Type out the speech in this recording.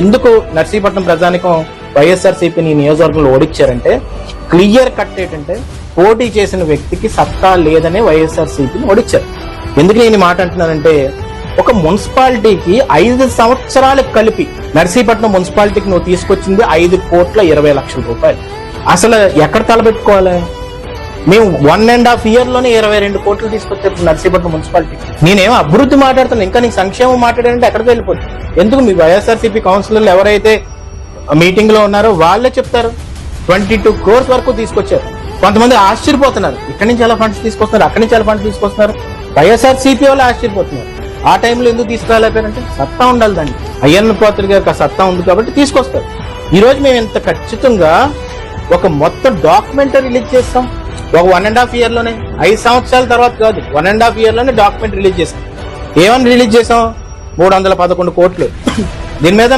ఎందుకు నర్సీపట్నం ప్రజానికం వైఎస్ఆర్సీపీని నియోజకవర్గంలో ఓడించారంటే క్లియర్ కట్ ఏంటంటే పోటీ చేసిన వ్యక్తికి సత్తా లేదనే వైఎస్ఆర్సీపీని ఓడించారు. ఎందుకు నేను మాట అంటున్నానంటే ఒక మున్సిపాలిటీకి ఐదు సంవత్సరాలు కలిపి నర్సీపట్నం మున్సిపాలిటీకి నువ్వు తీసుకొచ్చింది ఐదు కోట్ల ఇరవై లక్షల రూపాయలు. అసలు ఎక్కడ తలపెట్టుకోవాలి మేము వన్ అండ్ హాఫ్ ఇయర్లోనే ఇరవై రెండు కోట్లు తీసుకొచ్చారు నర్సీపట్నం మున్సిపాలిటీ. నేనేం అభివృద్ధి మాట్లాడుతాను ఇంకా నీకు సంక్షేమం మాట్లాడారంటే ఎక్కడికి వెళ్ళిపోతుంది ఎందుకు మీ వైఎస్ఆర్సీపీ కౌన్సిలర్లు ఎవరైతే మీటింగ్లో ఉన్నారో వాళ్ళే చెప్తారు. ట్వంటీ టూ క్రోర్స్ వరకు తీసుకొచ్చారు. కొంతమంది ఆశ్చర్యపోతున్నారు. ఇక్కడి నుంచి ఎలా ఫండ్స్ తీసుకొస్తున్నారు? అక్కడి నుంచి ఎలా ఫండ్స్ తీసుకొస్తున్నారు? వైఎస్ఆర్సీపీ వాళ్ళు ఆశ్చర్యపోతున్నారు. ఆ టైంలో ఎందుకు తీసుకురాలేకపోయారంటే సత్తా ఉండాలి దాన్ని అయ్యన్న పాత్ర గారికి సత్తా ఉంది కాబట్టి తీసుకొస్తారు. ఈ రోజు మేము ఇంత ఖచ్చితంగా ఒక మొత్తం డాక్యుమెంట్ రిలీజ్ చేస్తాం. ఒక వన్ అండ్ హాఫ్ ఇయర్లోనే ఐదు సంవత్సరాల తర్వాత కాదు వన్ అండ్ హాఫ్ ఇయర్లోనే డాక్యుమెంట్ రిలీజ్ చేస్తాం ఏమని రిలీజ్ చేసాం మూడు వందల పదకొండు కోట్లు. దీని మీద